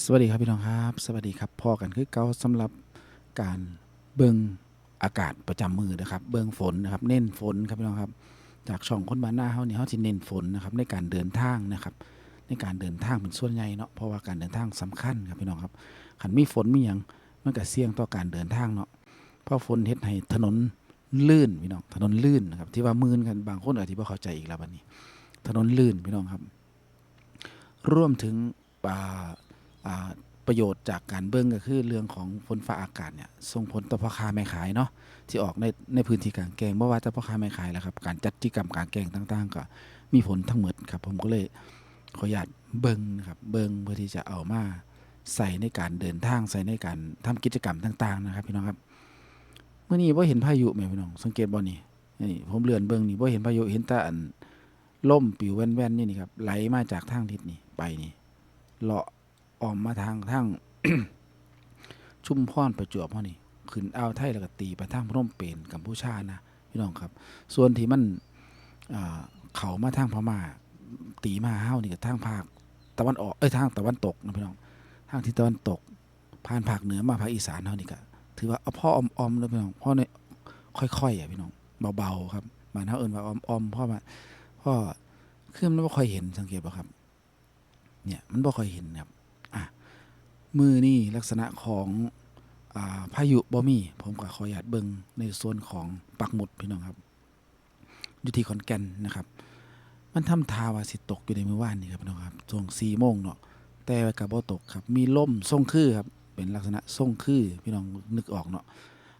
สวัสดีครับพี่น้องครับ สวัสดีครับพ่อกันคือเก่าสำหรับการเบิงอากาศประจำมือนะครับ เบิงฝนนะครับ เน้นฝนครับพี่น้องครับ จากช่องคนบ้านหน้าเฮานี่เฮาสิเน้นฝนนะครับ ในการเดินทางนะครับ ในการเดินทางเป็นส่วนใหญ่เนาะเพราะว่าการเดินทางสำคัญครับพี่น้องครับขันมีฝนมีหยังมันก็เสี่ยงต่อการเดินทางเนาะเพราะฝนเฮ็ดให้ถนนลื่นพี่น้องถนนลื่นนะครับ ที่ว่ามืนกันบางคนอาจจะบ่เข้าใจอีกแล้วบัดนี้ ถนนลื่นพี่น้องครับ รวมถึงอ่าอ่า ประโยชน์จากการเบิ้งก็คือเรื่องของฝนฟ้าอากาศเนี่ยส่งผลต่อพ่อค้าแม่ขายเนาะที่ออกในในพื้นที่กลางแกงบ่ว่าจะพ่อค้าแม่ขายแล้วครับการจัดกิจกรรมกลางแกงต่างๆ ก็มีผลทั้งหมดครับ ผมก็เลยขออนุญาตเบิ้งนะครับเบิ้งเพื่อที่จะเอามาใส่ในการเดินทางใส่ในการทำกิจกรรมต่าง ๆ นะครับ พี่น้องครับเมื่อนี้บ่เห็นพายุแม่พี่น้อง สังเกตบ่นี่นี่ผมเลื่อนเบิ้งนี่บ่เห็นพายุเห็นแต่อันล่มปิวแว่นๆนี่นี่ครับไหลมาจากทางทิศนี่ไปนี่เลาะ ออมมาทางทางชุมพรประจวบเฮานี่ขึ้นอ่าวไทยแล้วก็ตีไปทางพนมเปญกัมพูชานะพี่น้องครับ ส่วนที่มันเขามาทางพม่า ตีมาเฮานี่ก็ทางภาคตะวันออกเอ้ยทางตะวันตกนะพี่น้องทางที่ตะวันตก ผ่านภาคเหนือมาภาคอีสานเฮานี่ก็ถือว่าเอาพ่อออมๆนะพี่น้องพ่อในค่อยๆอะพี่น้องเบาๆครับบ้านเฮาเอิ้นว่าออมๆพราะว่าพ่อคือมันบ่ค่อยเห็นสังเกตบ่ครับ เนี่ยมันบ่ค่อยเห็นครับ มือนี่ลักษณะของอพายุบ่มี ผมก็ขออนุญาตเบิ่งในส่วนของปักหมุดพี่น้องครับ อยู่ที่ขอนแก่นนะครับ มันทำทาว่าสิตกอยู่ในมือว่านนี่ครับพี่น้องครับช่วง4โมงเนาะแต่ก็บ่ตกครับ มีลมทรงคือครับ เป็นลักษณะทรงคือพี่น้องนึกออกเนาะ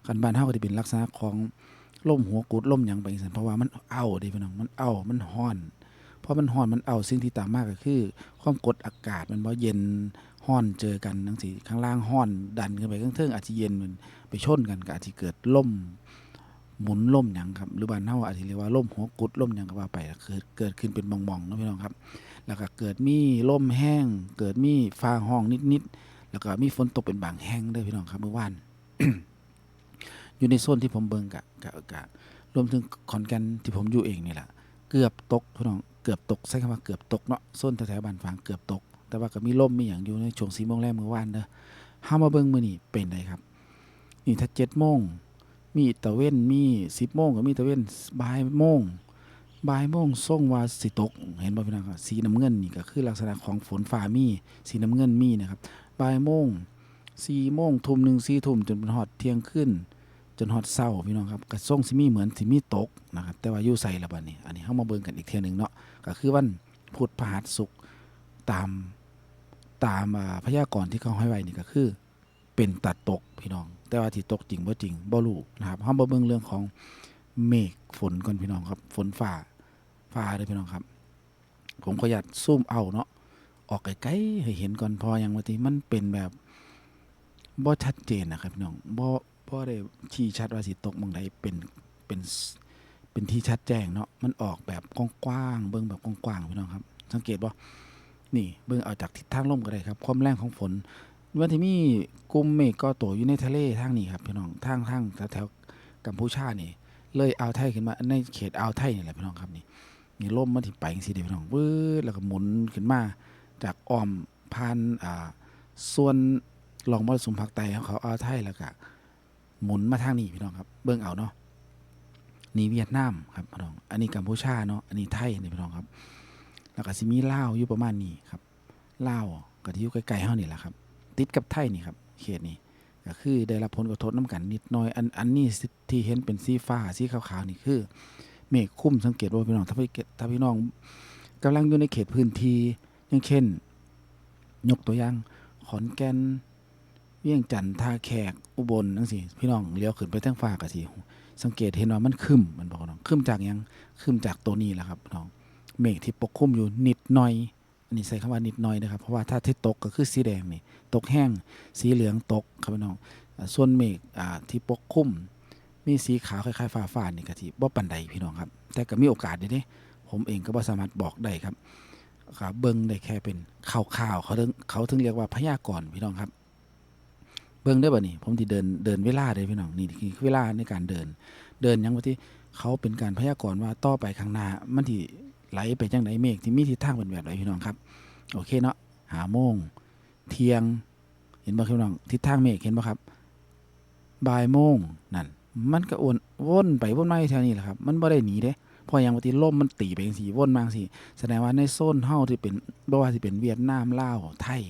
กันบ้านเฮาก็สิเป็นลักษณะของลมหัวกุดลมหยังไปจังซั่นเพราะว่ามันเอาด้พี่น้องมันเอามันฮ้อนเพราะมันฮ้อนมันเอาสิ่งที่ตามมาก็คือ ความกดอากาศมันบ่เย็น ห้อนเจอกันทั้งสี่ข้างล่างห้อนดันขึ้นไปข้างเทิงอาจจะเย็นมันไปชนกันก็อาจจะเกิดล่มหมุนล่มหยังครับ หรือบ้านเฮาอาจจะเรียกว่าล่มหัวกุดล่มหยังก็ว่าไปเกิดเกิดขึ้นเป็นมองๆเนะพี่น้องครับ แล้วก็เกิดมีล่มแห้ง เกิดมีฟ้าห้องนิดๆแล้วก็มีฝนตกเป็นบางแห้งด้อพี่น้องครับเมื่อวานอยู่ในโซนที่ผมเบิ่งกะกะกะรวมถึงขอนแก่นที่ผมอยู่เองนี่แหละเกือบตกพี่น้องเกือบตกใช้คำว่าเกือบตกเนาะโซนแถวๆบ้านฟางเกือบตก แต่ว่าก็มีลมมีอย่างอยู่ในช่วงสี่โมงแรกเมื่อวานเด้อเฮามาเบิ่งมื้อนี้เป็นไดครับ นี่ถ้าเจ็ดโมงมีตะเว้นมีสิบโมงก็มีตะเว้นบ่ายโมงบ่ายโมงส่งว่าสิตก เห็นบ่พี่น้องครับสีน้ำเงินนี่ก็คือลักษณะของฝนฟ้ามีสีน้ำเงินมีนะครับบ่ายโมงสี่โมงทุ่มหนึ่งสี่ทุ่มจนเป็นฮอดเที่ยงคืนจนฮอดเช้าพี่น้องครับก็ส่งสิมีเหมือนสิมีตกนะครับแต่ว่าอยู่ใส่ละบัดนี้ อันนี้เฮามาเบิ่งกันอีกเที่ยหนึ่งเนาะก็คือวันพุธพฤหัสศุกร์ตาม ตามพยากรณ์ที่เขาให้ไว้นี่ก็คือ เป็นตัดตกพี่น้อง แต่ว่าที่ตกจริงบ่จริงบ่รู้นะครับเฮามาเบิ่งเรื่องของเมฆฝนก่อนพี่น้องครับ ฝนฟ้าฟ้าเด้อพี่น้องครับ ผมขออนุญาตซูมเอาเนาะออกไกลๆให้เห็นก่อนพออย่างว่าที่มันเป็นแบบบ่ชัดเจนนะครับพี่น้องบ่บ่ได้ชี้ชัดว่าสิตกหม่องใดเป็นเป็นเป็นที่ชัดแจ้งเนาะมันออกแบบกว้างๆเบิ่งแบบกว้างๆพี่น้องครับ สังเกตบ่ นี่เบิ่งเอาจากทิศทางลมก็ได้ครับ ความแรงของฝนวันที่มีกลุ่มเมฆก่อตัวอยู่ในทะเลทางนี้ครับพี่น้องทางทางแถวกัมพูชานี่ เลยอ่าวไทยขึ้นมาในเขตอ่าวไทยนี่แหละพี่น้องครับนี่นี่ลมมันที่ไปจังซี่เด้อพี่น้องวืดแล้วก็หมุนขึ้นมา จากอ้อมผ่านอ่าส่วนรองมรสุมภาคใต้ของเขาอ่าวไทยแล้วก็หมุนมาทางนี้พี่น้องครับ เบิ่งเอาเนาะนี่เวียดนามครับพี่น้อง อันนี้กัมพูชาเนาะอันนี้ไทยนี่พี่น้องครับ แล้วก็สิมีลาวอยู่ประมาณนี้ครับลาวก็ที่อยู่ใกล้ๆเฮานี่แหละครับ ติดกับไทยนี่ครับเขตนี้ก็คือได้รับผลกระทบน้ำกันนิดหน่อย อันอันนี้ที่เห็นเป็นสีฟ้าสีขาวๆนี่คือ เมฆคลุมสังเกตว่าพี่น้องถ้าพี่ถ้าพี่น้องกำลังอยู่ในเขตพื้นที่อย่างเช่น ยกตัวอย่างขอนแก่นเวียงจันทน์ท่าแขกอุบลจังซี่พี่น้องเลี้ยวขึ้นไปทางฟ้าก็สิสังเกตเห็นว่ามันครึ้มมันบอกน้องครึ้มจากยังครึ้มจากตัวนี้แหละครับน้อง เมฆที่ปกคลุมอยู่นิดหน่อย อันนี้ใส่คำว่านิดหน่อยนะครับ เพราะว่าถ้าที่ตกก็คือสีแดงนี่ตกแห้ง สีเหลืองตกครับพี่น้อง ส่วนเมฆที่ปกคลุม มีสีขาวคล้ายๆฟ้าฟ้าๆนี่ก็ที่บ่ปันใดพี่น้องครับ แต่ก็มีโอกาสเด้เด้ผมเองก็บ่สามารถบอกได้ครับครับเบิ่งได้แค่เป็นข่าวๆเขาถึงเขาถึงเรียกว่าพยากรณ์พี่น้องครับ เบิ่งได้บ่นี่ผมที่เดินเดินเวลาเด้พี่น้องนี่คือเวลาในการเดิน เดินยังว่าที่เขาเป็นการพยากรณ์ว่าต่อไปข้างหน้ามันที่ ไหลไปจังไดเมฆที่มีทิศทางเป็นแบบไหนพี่น้องครับ โอเคเนาะหาโมง เที่ยง เห็นบ่ครับพี่น้องทิศทางเมฆเห็นบ่ครับบ่ายโมงนั่นมันก็วนวนไปวนมาแถวนี้แหละครับ มันบ่ได้หนีเด้เพออย่างว่าที่ลมมันตีไปจังซี่วนมาจังซี่แสดงว่าในโซนเฮาที่เป็นบ่ว่าสิเป็นเวียดนามลาวไทย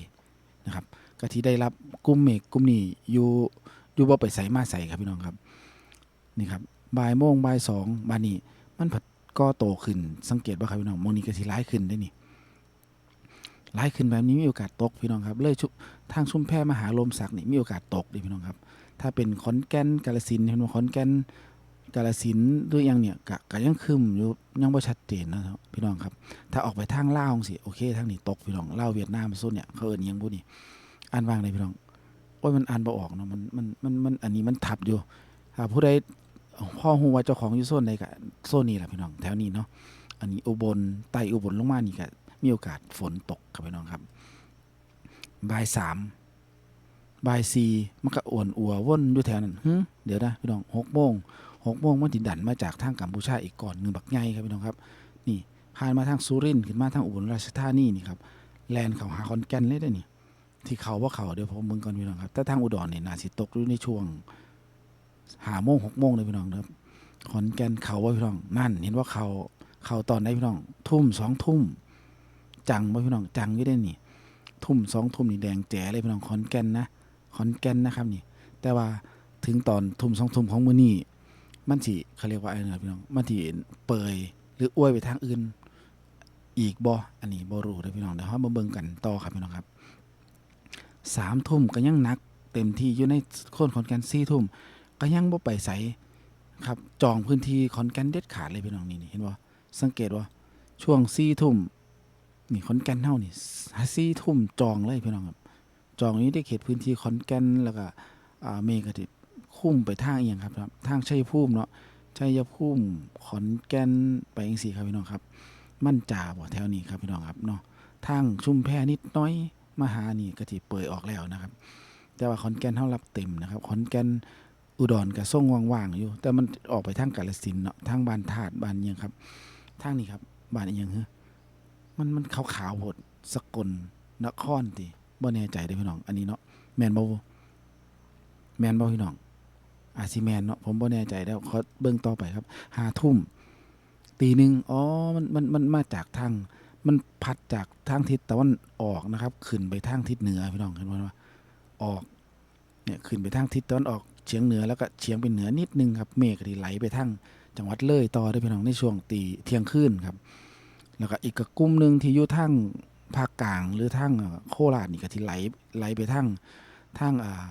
นะครับก็ที่ได้รับกลุ่มเมฆกลุ่มนี้อยู่อยู่บ่ไปไสมาไสครับพี่น้องครับ นี่ครับบ่ายโมงบ่ายสองบานนี้มันผัด ก่อโตขึ้นสังเกตว่าครับพี่น้องมองนี้ก็สิร้ายขึ้นได้นี่ร้ายขึ้นแบบนี้มีโอกาสตกพี่น้องครับ เลยชุทางชุมแพมหาลมศักดิ์นี่มีโอกาสตกดิพี่น้องครับ ถ้าเป็นขอนแก่นกาฬสินธุ์เห็นว่าขอนแก่นกาฬสินหรือยังเนี่ยกะกะยังคึมอยู่ยังบ่ชัดเจนนะครับพี่น้องครับ ถ้าออกไปทางล่าวจังสิโอเคทางนี้ตกพี่น้องล่าวเวียดนามโซนเนี่ยเขาเอิ้นอิหยังบุนี่อ่านว่างเลยพี่น้องโอ้ยมันอ่านบ่ออกเนาะมันมันมันมันอันนี้มันทับอยู่ถ้าผู้ใด พ่อฮู้ว่าเจ้าของอยู่โซนใดก็โซนนี้แหละพี่น้องแถวนี้เนาะอันนี้อุบลไต่อุบลลงมานี่ก็มีโอกาสฝนตกครับพี่น้องครับบ่ายสามบ่ายสี่มันก็อ่วนอัวว่นอยู่แถวนั้นเดี๋ยวนะพี่น้องหกโมงหกโมงมันติดดันมาจากทางกัมพูชาอีกก่อนเงินบักใหญ่ครับพี่น้องครับ นี่ผ่านมาทางสุรินทร์ขึ้นมาทางอุบลราชธานีนี่ครับแลนเขาหาคอนแกนเลยได้นี่ ที่เขาว่าเขาเดี๋ยวผมเบิ่งก่อนพี่น้องครับ แต่ทางอุดรเนี่ยนาสิตกอยู่ในช่วง หาโมงหกโมงเลยพี่น้องครับขอนแก่นเขาว่าพี่น้อง นั่น เห็นว่าเขาเขาตอนไหนพี่น้อง ทุ่มสองทุ่ม จังว่าพี่น้องจังอยู่ได้นี่ ทุ่มสองทุ่มนี่แดงแจ๋เลยพี่น้องขอนแก่นนะขอนแก่นนะครับนี่ แต่ว่าถึงตอนทุ่มสองทุ่มของมื้อนี้มันสิเขาเรียกว่าอะไรนะพี่น้องมันสิเปยหรืออ้วยไปทางอื่น อีกบ่อันนี้บ่รู้เด้อพี่น้องเดี๋ยวเรามาเบิ่งกันต่อครับพี่น้องครับสามทุ่มก็ยังนัก เต็มที่อยู่ในโคนขอนแก่นสี่ทุ่ม ก็ยังบ่ไปใสครับจองพื้นที่ขอนแก่นเด็ดขาดเลยพี่น้องนี่นี่เห็นบ่สังเกตว่าช่วงสี่ทุ่มนี่ขอนแก่นเฮานี่สี่ทุ่มจองเลยพี่น้องครับ จองนี้ได้เขตพื้นที่ขอนแก่นแล้วก็อ่าเมกะติคุ้มไปทางเอียงครับครับ ทางชัยภูมิเนาะชัยภูมิขอนแก่นไปจังซี่ครับพี่น้องครับ มั่นจ่าบ่แถวนี้ครับพี่น้องครับเนาะทางชุมแพนิดน้อยมหานี่ก็สิเปิดออกแล้วนะครับ แต่ว่าขอนแก่นเฮารับเต็มนะครับขอนแก่น อุดรกับส่งว่างๆอยู่ แต่มันออกไปทางกาฬสินเนาะทางบ้านธาตุบ้านยังครับทางนี้ครับบ้านยังเฮ้มันมันขาวๆโหดสกลนครติบ่แน่ใจเด้พี่น้อง อันนี้เนาะแมนบ่แมนบ่พี่น้องอาจสิแมนเนาะผมบ่แน่ใจแล้วขอเบิ่งต่อไปครับหาทุ่มตีหนึ่งอ๋อมันมันมันมาจากทางมันพัดจากทางทิศตะวันออกนะครับ ขึ้นไปทางทิศเหนือพี่น้องเห็นบ่ว่าออกเนี่ยขึ้นไปทางทิศตะวันออก เฉียงเหนือแล้วก็เฉียงไปเหนือนิดนึงครับ เมฆก็ที่ไหลไปทางจังหวัดเลยต่อได้พี่น้องในช่วงตีเที่ยงคืนครับ แล้วก็อีกกลุ่มหนึ่งที่อยู่ทางภาคกลางหรือทางโคราชนี่ก็ที่ไหลไหลไปทางทางอ่า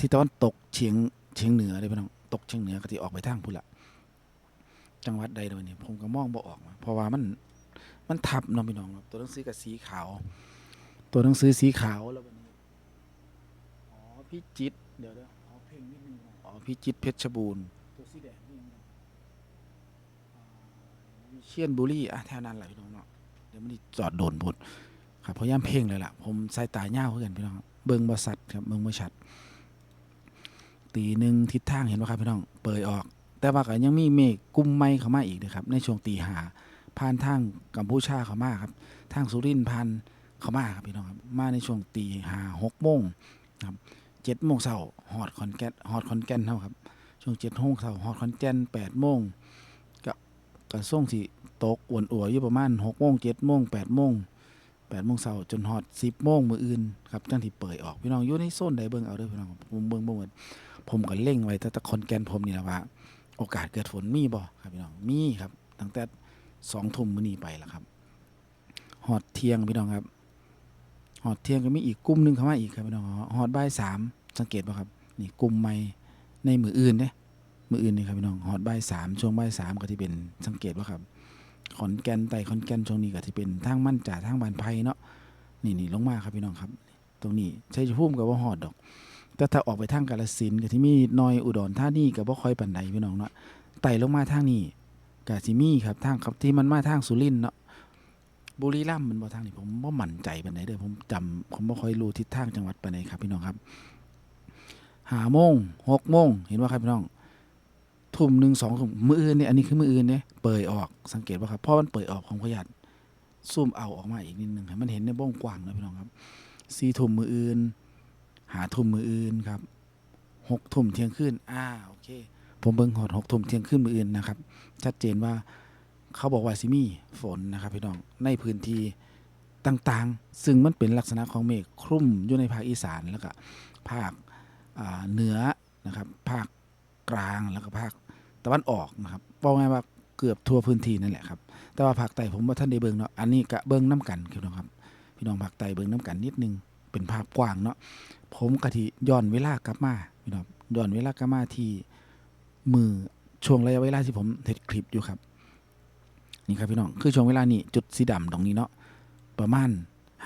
ทิศตะวันตกเฉียงเฉียงเหนือได้พี่น้องตกเฉียงเหนือก็ที่ออกไปทางพุ่นละจังหวัดใดเดี๋ยนี้ผมก็มองบ่ออกเพราะว่ามันมันทับเนาะพี่น้องครับตัวหนังสือกับสีขาว ตัวหนังสือสีขาวแล้ววันนี้อ๋อพี่จิตเดี๋ยวเดี๋ยว พี่จิตเพชรบูรณ์เชียนบุรีอะแถวนั้นแหละพี่น้องเนาะเดี๋ยวมันจอดโดนบดครับพยายามเพลงเลยล่ะ ผมสายตาเน่าเพื่อกันพี่น้องเบิ่งบ่สัดครับเบิ่งบ่ชัดตีหนึ่งทิศทางเห็นไหมครับพี่น้องเปิดออก แต่ว่าก็ยังมีเมฆกลุ่มไม้เข้ามาอีกนะครับ ในช่วงตีหาผ่านทางกัมพูชาเข้ามาครับ ทางสุรินทร์ผ่านเข้ามาครับพี่น้องครับมาในช่วงตีหาหกโมงครับ เจ็ดโมงเช้าฮอดขอนแกนฮอดขอนแกนเท่าครับ ช่วงเจ็ดโมงเช้าฮอดขอนแกนแปดโมงก็ก็ส่งสิตกอวนอัวอยู่ประมาณหกโมงเจ็ดโมงแปดโมงแปดโมงเช้าจนฮอดสิบโมงมืออื่นครับจังที่เปิดออกพี่น้องอยู่ในโซนใดเบิ่งเอาเด้อพี่น้องผมเบิ่งบ่หมดผมก็เล็งไว้แต่แต่ขอนแกนผมนี่แหละว่า โอกาสเกิดฝนมีบ่ครับพี่น้องมีครับตั้งแต่สองทุ่มมื้อนี้ไปแล้วครับฮอดเที่ยงพี่น้องครับ อดเที่ยงก็มีอีกกลุ่มหนึ่งเข้ามาอีกครับพี่น้องหอดบ่ายสามสังเกตป่ะครับนี่กลุ่มใหม่ในมืออื่นเนี่ยมืออื่นนี่ครับพี่น้องหอดบ่ายสามช่วงบ่ายสามก็ที่เป็นสังเกตว่าครับขอนแก่นไต่ขอนแก่นช่วงนี้ก็ที่เป็นทางมั่นจ่าทางบานไพเนาะนี่นี่ลงมาครับพี่น้องครับ ตรงนี้ใช้พุ่มกับว่าหอดดอกแต่ถ้าออกไปทางกาฬสินก็ที่มีนอยอุดรท่านี่กับว่าคอยปันใดพี่น้องเนาะไต่ลงมาทางนี้กาซิมีครับทางครับที่มันมาทางสุรินเนาะ บุรีรัมย์มันบ่ทางนี้ผมบ่มั่นใจปานใดเด้อผมจำผมบ่ค่อยรู้ทิศทางจังหวัดปานใดครับพี่น้องครับห้าโมงหกโมงเห็นว่าครับพี่น้องทุ่มหนึ่งสองทุ่มมืออื่นเนี่ยอันนี้คือมืออื่นเนี่ยเปิดออกสังเกตว่าครับเพราะมันเปิดออกของขยันซูมเอาออกมาอีกนิดนึงให้มันเห็นในบ้องกว้างนะพี่น้องครับสี่ทุ่มมืออื่นหาทุ่มมืออื่นครับหกทุ่มเที่ยงคืนอ่าโอเค ผมเบิ่งหอดหกทุ่มเที่ยงคืนมืออื่นนะครับ ชัดเจนว่า เขาบอกว่าสิมีฝนนะครับพี่น้องในพื้นที่ต่างๆ ซึ่งมันเป็นลักษณะของเมฆคลุมอยู่ในภาคอีสานแล้วก็ภาคเหนือนะครับภาคกลางแล้วก็ภาคตะวันออกนะครับบอกไงายว่าเกือบทั่วพื้นที่นั่นแหละครับ แต่ว่าภาคใต้ผมว่าท่านได้เบิ่งเนาะอันนี้ก็เบิ่งน้กันครับพี่น้องครับ พี่น้องภาคใต้เบิ่งน้กันนิดนึงเป็นภาพกว้างเนาะผมกะทิย้อนเวลากลับมาพี่น้องย้อนเวลากลับมาที่มือช่วงระยะเวลาที่ผมเฮ็ดคลิปอยู่ครับ นี่ครับพี่น้องคือช่วงเวลานี้จุดสีดำตรงนี้เนาะประมาณ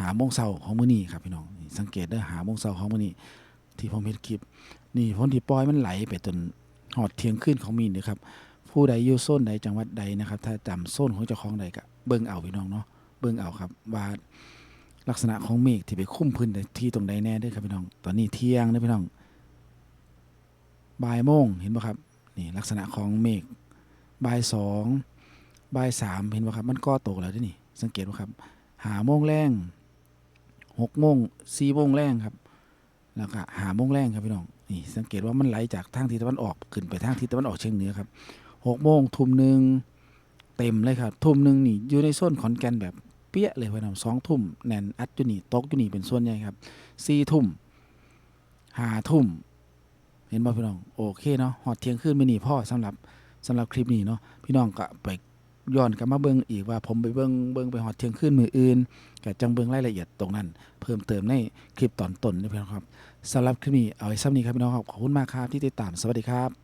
หาโมงเช้าของมื้อนี้ครับพี่น้องสังเกตเด้อหาโมงเช้าของมื้อนี้ที่ผมเฮ็ดคลิป นี่ฝนที่ปล่อยมันไหลไปจนหอดเทียงคืนของมีนเลยครับผู้ใดอยู่โซนใดจังหวัดใดนะครับ ถ้าจำโซนของเจ้าของใดก็เบิ่งเอาพี่น้องเนาะเบิ่งเอาครับว่าลักษณะของเมฆที่ไปคุ้มพื้นที่ตรงใดแน่ด้อครับพี่น้อง ตอนนี้เที่ยงนะพี่น้องบ่ายโมงเห็นป่ะครับนี่ลักษณะของเมฆบ่ายสอง บ่ายสามเห็นป่ะครับ มันก็ตกแล้วเด้อนี่ สังเกตว่าครับหาโมงแรงหกโมงสี่โมงแรงครับ แล้วก็หาโมงแรงครับพี่น้องนี่สังเกตว่ามันไหลจากทางทิศตะวันออกขึ้นไปทางทิศตะวันออกเฉียงเหนือครับหกโมงทุ่มหนึ่งเต็มเลยครับทุ่มหนึ่งนี่อยู่ในโซนขอนแก่นแบบเปี้ยเลยพี่น้องสองทุ่มแน่นอัดอยู่นี่ตกอยู่นี่เป็นส่วนใหญ่ครับสี่ทุ่มห้าทุ่มเห็นบ่พี่น้องโอเคเนาะหอดเที่ยงคืนไม่หนีพ่อสำหรับสำหรับคลิปนี้เนาะพี่น้องก็ไป ย้อนกลับมาเบิ่งอีกว่าผมไปเบิ่งเบิ่งไปหอดเที่ยงคืนมืออื่นก็จังเบิ่งรายละเอียดตรงนั้น เพิ่มเติมในคลิปตอนต้นนะพี่น้องครับสำหรับคลิปนี้เอาไว้ซ้ำนี้ครับพี่น้องครับขอบคุณมากครับที่ติดตามสวัสดีครับ